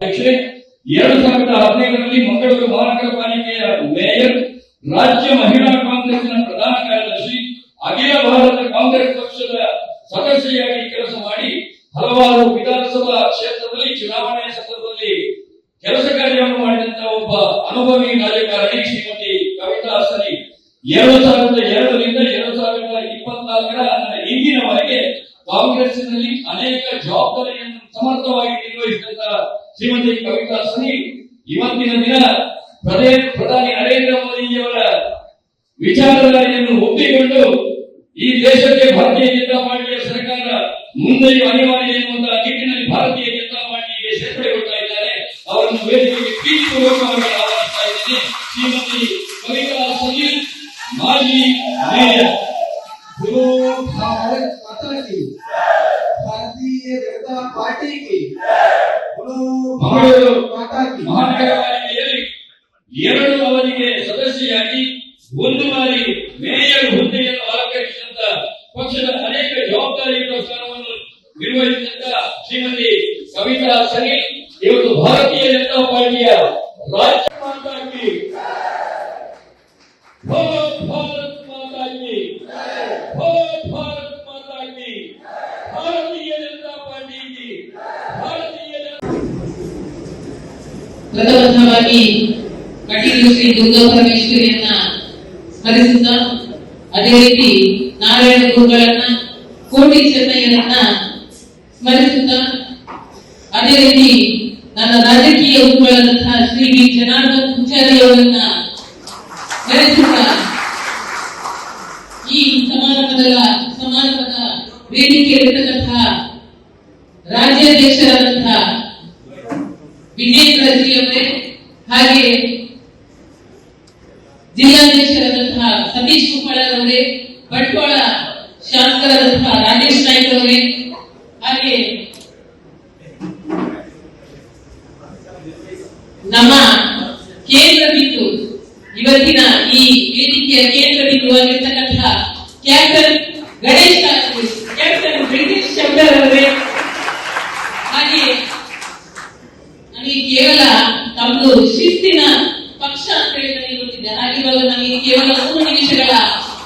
ಅಧ್ಯಕ್ಷೆ ಸಾವಿರದ ಹದಿನೈದರಲ್ಲಿ ಮಂಗಳೂರು ಮಹಾನಗರ ಪಾಲಿಕೆಯ ಮೇಯರ್, ರಾಜ್ಯ ಮಹಿಳಾ ಕಾಂಗ್ರೆಸ್ನ ಪ್ರಧಾನ ಕಾರ್ಯದರ್ಶಿ, ಅಖಿಲ ಭಾರತ ಕಾಂಗ್ರೆಸ್ ಪಕ್ಷದ ಸದಸ್ಯೆಯಾಗಿ ಕೆಲಸ ಮಾಡಿ ಹಲವಾರು ವಿಧಾನಸಭಾ ಕ್ಷೇತ್ರದಲ್ಲಿ, ಚುನಾವಣೆ ಸಂದರ್ಭದಲ್ಲಿ ಕೆಲಸ ಕಾರ್ಯವನ್ನು ಮಾಡಿದಂತಹ ಒಬ್ಬ ಅನುಭವಿ ರಾಜಕಾರಣಿ ಶ್ರೀಮತಿ ಕವಿತಾ ಸರಿ. ಎರಡು ಸಾವಿರದ ಎರಡರಿಂದ ಎರಡು ಸಾವಿರದ ಇಪ್ಪತ್ನಾಲ್ಕರ, ಅಂದರೆ ಇಂದಿನವರೆಗೆ ಶ್ರೀಮತಿ ಕವಿತಾ ಸನಿ ಇವತ್ತಿನ ದಿನ ಪ್ರಧಾನಿ ನರೇಂದ್ರ ಮೋದಿಯವರ ವಿಚಾರಧಾರೆಯನ್ನು ಒಪ್ಪಿಕೊಂಡು ಈ ದೇಶಕ್ಕೆ ಭಾರತೀಯ ಜನತಾ ಪಾರ್ಟಿಯ ಸರ್ಕಾರ ಮುಂದೆಯೂ ಅನಿವಾರ್ಯ ಎನ್ನುವಂತಹ ನಿಟ್ಟಿನಲ್ಲಿ ಭಾರತೀಯ ಜನತಾ ಪಾರ್ಟಿಗೆ ಸೇರ್ಪಡೆಗೊಳ್ತಾ ಇದ್ದಾರೆ. ಅವರನ್ನು ವೇದಿಕೆಗೆ ಪ್ರೀತಿಪೂರ್ವಕವಾಗಿ ಆಹ್ವಾನಿಸ್ತಾ ಇದ್ದೇನೆ ಶ್ರೀಮತಿ ಕವಿತಾ ಸನಿ, ಮಾಜಿ ಮೇಯರ್. ಅನೇಕ ಜವಾಬ್ದಾರಿಯುತ ಸ್ಥಾನವನ್ನು ನಿರ್ವಹಿಸಿದಂತ ಶ್ರೀಮತಿ ಸವಿತಾ ಸನಿ ಇವತ್ತು ಭಾರತೀಯ ಜನತಾ ಪಾರ್ಟಿಯ ರಾಜ್ಯ ಮಾತಾ ಕಿ ಭಾರತ್ ಭಾರತೀಯ ಭಾರತೀಯ ಪರಮೇಶ್ವರಿಯನ್ನ ಅದೇ ರೀತಿ ನಾರಾಯಣ ಗುರುಗಳನ್ನ ಕೋಟಿ ಚೆನ್ನಯ್ಯನನ್ನ ಸ್ಮರಿಸುತ್ತ, ಅದೇ ರೀತಿ ನನ್ನ ರಾಜಕೀಯ ಉಪಗಳಾದಂತಹ ಶ್ರೀ ವಿ. ಜನಾರ್ದನ್ ಪೂಜಾರಿ ಅವರನ್ನ ಸ್ಮರಿಸುತ್ತಾ, ಈ ಸಮಾರಂಭದ ಸಮಾರಂಭದ ಇರತಕ್ಕಂತಹ ರಾಜ್ಯಾಧ್ಯಕ್ಷರಾದಂತಹ ವಿಜೇಂದ್ರ ಜಿ ಅವರೇ ಹಾಗೆ ಜಿಲ್ಲಾಧ್ಯಕ್ಷರಾದಂತಹ ಸತೀಶ್ ಕುಪ್ಪಳರವರೇ, ಬಂಟ್ವಾಳ ಶಾಸಕರಾದಂತಹ ರಾಜೇಶ್ ನಾಯ್ಕ ಅವರೇ ಹಾಗೆ ನಮ್ಮ ಕೇಂದ್ರ ಬಿಂದು ಇವತ್ತಿನ ಈ ವೇದಿಕೆಯ ಕೇಂದ್ರ ಬಿಂದುವಾಗಿರ್ತಕ್ಕಂತಹ captain Ganesh Shastri captain British Shankar ಅವರೇ ಹಾಗೆ ನನಗೆ ಕೇವಲ ತಮ್ಮದು ಶಿಸ್ತಿನ ಪಕ್ಷ ಅಂತ ಹೇಳಿ ನನಗೆ ಗೊತ್ತಿದೆ ಹಾಗೆ ಇವಾಗ ನನಗೆ ಕೇವಲ ಮೂರು ನಿಮಿಷಗಳ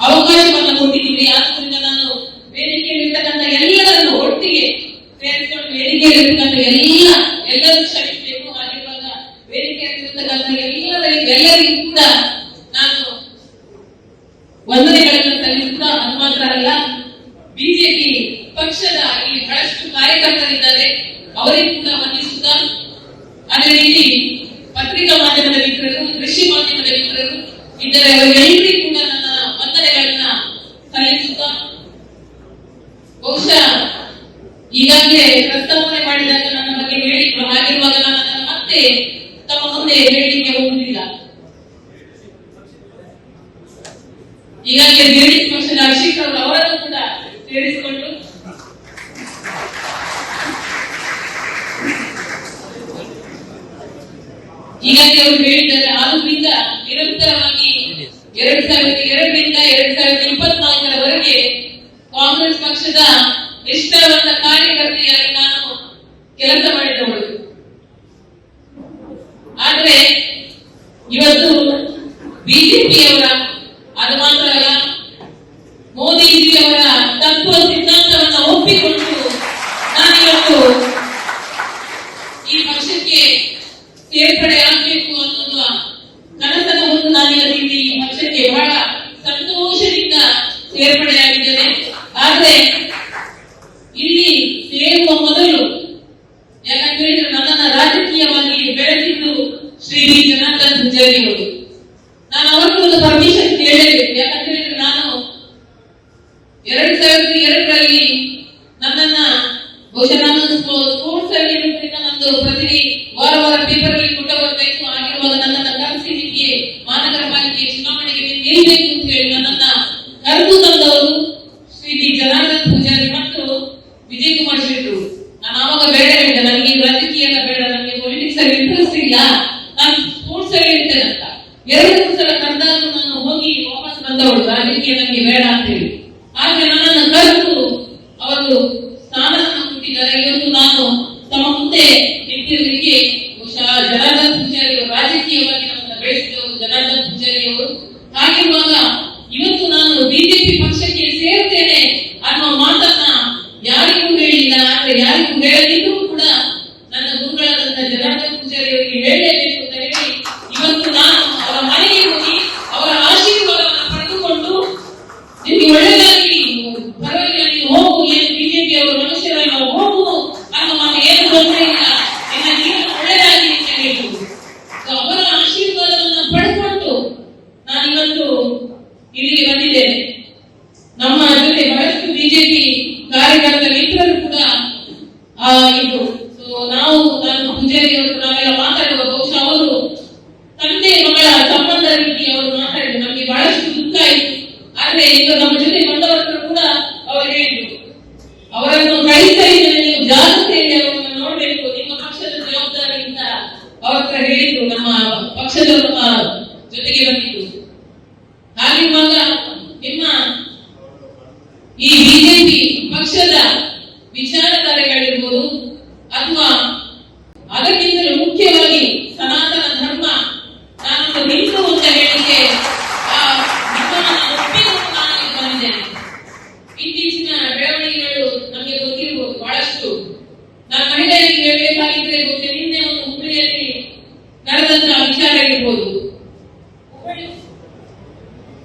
ಅವಕಾಶವನ್ನು ಕೊಟ್ಟಿದ್ದೀರಿ ಆದ್ರಿಂದ ನಾನು ವೇದಿಕೆಯಲ್ಲಿರ್ತಕ್ಕಂಥ ಎಲ್ಲರನ್ನು ಒಟ್ಟಿಗೆ ಸೇರಿಸಿಕೊಂಡು ಇರತಕ್ಕಂಥ ಎಲ್ಲ ಎಲ್ಲರೂ ಶ್ರಮಿಸಬೇಕು ಆಗಿರುವಾಗ ಇವಾಗ ವೇದಿಕೆಯಲ್ಲಿರ್ತಕ್ಕಂಥ ಎಲ್ಲರಿಗೂ ಎಲ್ಲರಿಗೂ ಕೂಡ ನಾನು ವಂದನೆಗಳನ್ನು ಸಲ್ಲಿಸುತ್ತಾ ಅದು ಮಾತ್ರ ಅಲ್ಲ ಬಿಜೆಪಿ ಪಕ್ಷದ ಈ ಬಹಳಷ್ಟು ಕಾರ್ಯಕರ್ತರಿದ್ದಾರೆ. ಅವರಿಗೂ ಕೂಡ ವಂದಿಸುತ್ತಾ, ಅದೇ ರೀತಿ ಪತ್ರಿಕಾ ಮಾಧ್ಯಮದ ಮಿತ್ರರು, ಕೃಷಿ ಮಾಧ್ಯಮದ ಮಿತ್ರರು, ಇತರ ಎಲ್ಲರಿಗೂ ಕೂಡ ನನ್ನ ವಂದನೆಗಳನ್ನ ಸಲ್ಲಿಸುತ್ತಾ, ಬಹುಶಃ ಈಗಾಗಲೇ ಪ್ರಸ್ತಾವನೆ ಮಾಡಿದಾಗ ನನ್ನ ಬಗ್ಗೆ ಹೇಳಿದ್ರು ಹಾಗಿರುವಾಗ ನಾನು ಅದನ್ನು ಮತ್ತೆ ತಮ್ಮ ಮುಂದೆ ಹೇಳಲಿಕ್ಕೆ ಹೋಗುವುದಿಲ್ಲ ಈಗಾಗಲೇ ಜೆಡಿಎಸ್ ಪಕ್ಷದ ಅಶಿಕ್ ಅವರು ಅವರನ್ನು ಕೂಡ ಸೇರಿಸಿಕೊಂಡು ಈಗಾಗಲೇ ಅವರು ಹೇಳಿದ್ದಾರೆ ಆದ್ರಿಂದ ನಿರಂತರವಾಗಿ ಎರಡ್ ಸಾವಿರದ ಎರಡರಿಂದ ಎರಡ್ ಸಾವಿರದ ಇಪ್ಪತ್ನಾಲ್ಕರವರೆಗೆ ಕಾಂಗ್ರೆಸ್ ಪಕ್ಷದ ನಿಷ್ಠಾವಂತ ಕಾರ್ಯಕರ್ತೆಯಾಗಿ ನಾನು ಕೆಲಸ ಮಾಡಿದವಳು ಆದ್ರೆ ಇವತ್ತು ಬಿಜೆಪಿಯವರ ಅದು ಮಾತ್ರ ಅಲ್ಲ ಮೋದಿಜಿಯವರ ತತ್ವ ಸಿದ್ಧಾಂತವನ್ನ ಒಪ್ಪಿಕೊಂಡು ನಾನಿವತ್ತು ಈ ಪಕ್ಷಕ್ಕೆ ಸೇರ್ಪಡೆ ಆಗಬೇಕು ಅನ್ನುವ ಕನಸನ್ನು ಹೊಂದು ನಾನಿವತ್ತು ಇಲ್ಲಿ ಈ ಪಕ್ಷಕ್ಕೆ ಬಹಳ ಸಂತೋಷದಿಂದ ಸೇರ್ಪಡೆಯಾಗಿದ್ದೇನೆ ಆದ್ರೆ ಇಲ್ಲಿ ಸೇರುವ ಮೊದಲು ಯಾಕಂತ ಹೇಳಿದ್ರೆ ನನ್ನನ್ನ ರಾಜಕೀಯವಾಗಿ ಬೆಳೆಸಿದ್ದು ಶ್ರೀ ಜನಾರ್ದನ್ ನಾನು ಅವ್ರಿಗೆ ಒಂದು ಪರ್ಮಿಷನ್ ಕೇಳಲೇಬೇಕು ಯಾಕಂದ್ರೆ ನಾನು ಎರಡ್ ಸಾವಿರದ ಎರಡರಲ್ಲಿ ನನ್ನನ್ನ ಬಹುಶಃ ನಾನು ಸ್ಪೋರ್ಟ್ಸ್ ಅಲ್ಲಿ ಇರೋದ್ರಿಂದ ನಂದು ಪ್ರತಿ ವಾರ ವಾರ ಪೇಪರ್ ಗಳಿಗೆ ಕೊಟ್ಟ ಬರ್ತಾ ಆಗಿರುವಾಗ ನನ್ನನ್ನ ಕರೆಸಿ ಮಹಾನಗರ ಪಾಲಿಕೆ ಚುನಾವಣೆಗೆ ನೀವು ಅಂತ ಹೇಳಿ ನನ್ನನ್ನ ಕರೆದು ತಂದವರು ಶ್ರೀ ವಿ ಜನಾರ್ದನ್ ಪೂಜಾರಿ ಮತ್ತು ವಿಜಯ್ ಕುಮಾರ್ ಶೆಟ್ಟರು. ನಾನು ಆವಾಗ ಬೇಡ ಹೇಳಿದೆ. ನನಗೆ ರಾಜಕೀಯ ಬೇಡ. ನನಗೆ ಪೊಲಿಟಿಕ್ಸ್ ಅಲ್ಲಿ ಇಂಟ್ರೆಸ್ಟ್ ಇಲ್ಲ. ಬೆಳೆಸಿದವರು ಜನಾರ್ದನ್ ಪೂಜಾರಿ ಅವರು ಹಾಗಿರುವಾಗ ರೀತಿ ಅವರು ಮಾತಾಡಿದ್ರು ನಮಗೆ ಬಹಳಷ್ಟು ದುಃಖ ಆಯ್ತು ಆದ್ರೆ ಈಗ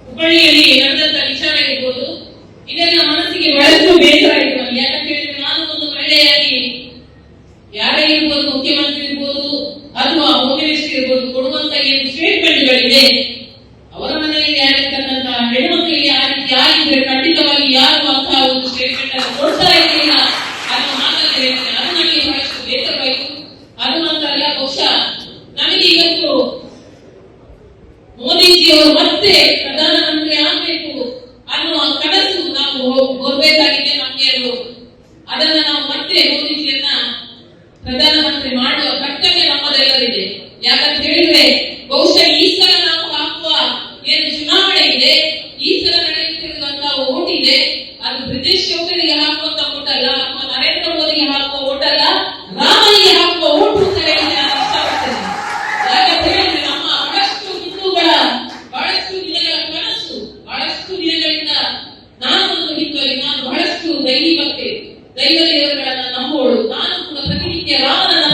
ಹುಬ್ಬಳ್ಳಿಯಲ್ಲಿ ನಡೆದಂತ ವಿಚಾರ ಇರ್ಬೋದು ಇದೆಲ್ಲ ಮನಸ್ಸು ಈ ಸಲ ನಡೆಯುತ್ತಿರುವಂತ ಓಟ್ ಇದೆ. ಅದು ಬ್ರಿಟಿಷ್ ಯೋಧರಿಗೆ ಹಾಕುವಂತ ಓಟ್ ಅಲ್ಲ ಅಥವಾ ನರೇಂದ್ರ ಮೋದಿಗೆ ಹಾಕುವ ಓಟ್ ಅಲ್ಲ, ರಾಮನಿಗೆ ಹಾಕುವ ಓಟು ಅಂತ ಹೇಳಿ ನಾನು ಬಹಳಷ್ಟು ದೈವ ದೇವರುಗಳನ್ನ ನಂಬೋಳು ನಾನು ಕೂಡ ಪ್ರತಿನಿತ್ಯ ರಾಮನನ್ನ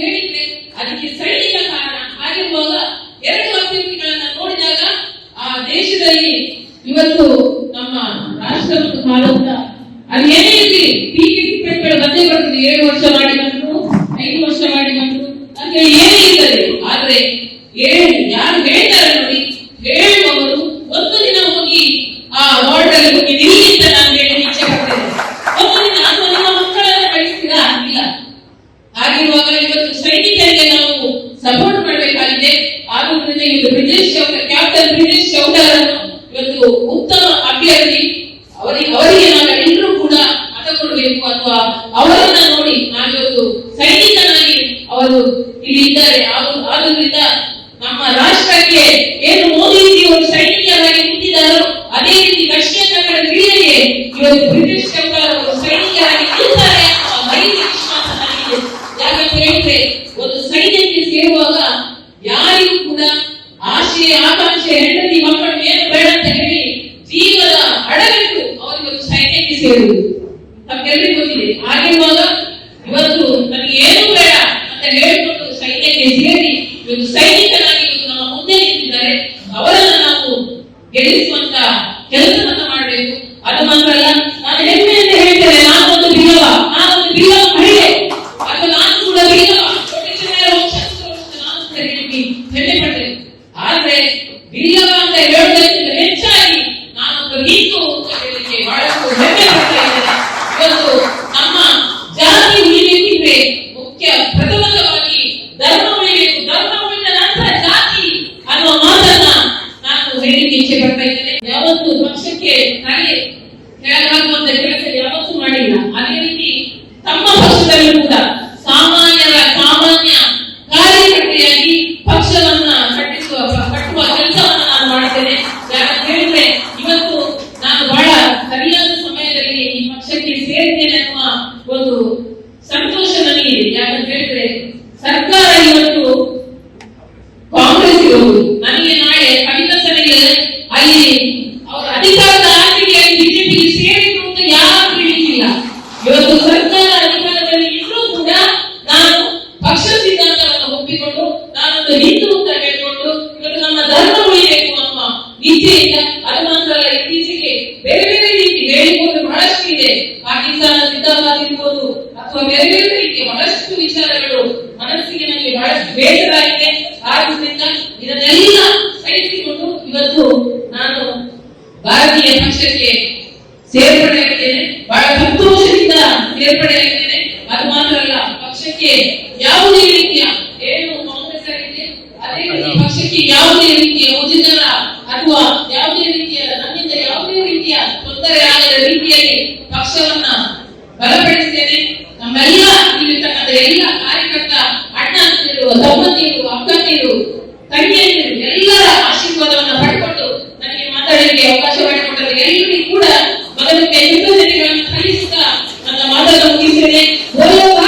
ಹೇಳಿದ್ರೆ ಅದಕ್ಕೆ ಸಡಿಲಿನ ಕಾರಣ. ಆಗಿರುವಾಗ ಎರಡು ಅಭಿವೃದ್ಧಿಗಳನ್ನ ನೋಡಿದಾಗ ಆ ದೇಶದಲ್ಲಿ ಇವತ್ತು ನಮ್ಮ ರಾಷ್ಟ್ರ ಮತ್ತು ಭಾರತ ಅಲ್ಲಿ ಏನೇ ಇರಲಿ, ಟೀಕೆ ಟಿಪ್ಪಣಿಗಳು ಬಂದೇ ಬರ್ತದೆ. ಏಳು ವರ್ಷ ಮಾಡಿ ಬಂದ್ರು ಐದು ವರ್ಷ ಮಾಡಿ ಬಂದ್ರು ಅಂತ ಹೇಳಿ ಏನೇ ಇರ್ತದೆ ಆದ್ರೆ ಏನ್, ಯಾರು ಹೇಳ್ತಾರೆ ನೋಡಿ. ಹೇಳುವವರು ಒಂದು ದಿನ ಹೋಗಿ ಆ ವಾರ್ಡ್ ಅಲ್ಲಿ ಹೋಗಿ ಇಲ್ಲಿಂದ ನಮ್ಮ ರಾಷ್ಟ್ರಕ್ಕೆ ಏನು ಮೋದಿಜಿ ಒಂದು ಸೈನಿಕರಾಗಿ ನಿಂತಿದ್ದಾರೋ ಅದೇ ರೀತಿ ದಕ್ಷಿಣ ಕನ್ನಡ ಜಿಲ್ಲೆಗೆ ಇವತ್ತು ಬ್ರಿಟಿಷ್ ಸರ್ಕಾರ ಒಂದು ಸೈನಿಕರಾಗಿ ಹೇಳಿದ್ರೆ, ಒಂದು ಸೈನ್ಯಕ್ಕೆ ಸೇರುವಾಗ ಯಾರಿಗೂ ಕೂಡ ಆಶೆ, ಆಕಾಂಕ್ಷೆ, ಹೆಂಡತಿ, ಮಕ್ಕಳು ಏನು ಬೇಡ ಅಂತ ಹೇಳಿ ಜೀವನ ಅಡಗಿಟ್ಟು ಅವರಿಗೆ ಒಂದು ಸೈನ್ಯಕ್ಕೆ ಸೇರುವುದು. ನಮ್ಗೆಲ್ಲರಿಗೂ ಗೊತ್ತಿದೆ. ಹಾಗಿರುವಾಗ ಇವತ್ತು தெளிவுபட்டு ஆகவே விரியவாங்க எழுதல் ಅಥವಾ ಬೇರೆ ರೀತಿಯ ಬಹಳಷ್ಟು ವಿಚಾರಗಳು, ಮನಸ್ಸಿಗೆ ನನಗೆ ಬಹಳಷ್ಟು ಬೇಸರಾಗಿದೆ ಆದ್ರಿಂದ ಇದನ್ನೆಲ್ಲ ಸಹಿಸಿಕೊಂಡು ಇವತ್ತು ನಾನು ಭಾರತೀಯ ಪಕ್ಷಕ್ಕೆ ಸೇರ್ಪಡೆಯಾಗಿದ್ದೇನೆ ಬಹಳ ಸಂತೋಷದಿಂದ ಸೇರ್ಪಡೆಯಾಗಿದ್ದೇನೆ ಅದು ಮಾತ್ರ ಪಕ್ಷಕ್ಕೆ ಯಾವುದೇ ರೀತಿಯ ಏನು ಕಾಂಗ್ರೆಸ್ ಆಗಿದೆ ಅದೇ ರೀತಿ ಪಕ್ಷಕ್ಕೆ ಯಾವುದೇ ರೀತಿಯ ಉಚಿತರ ಅಥವಾ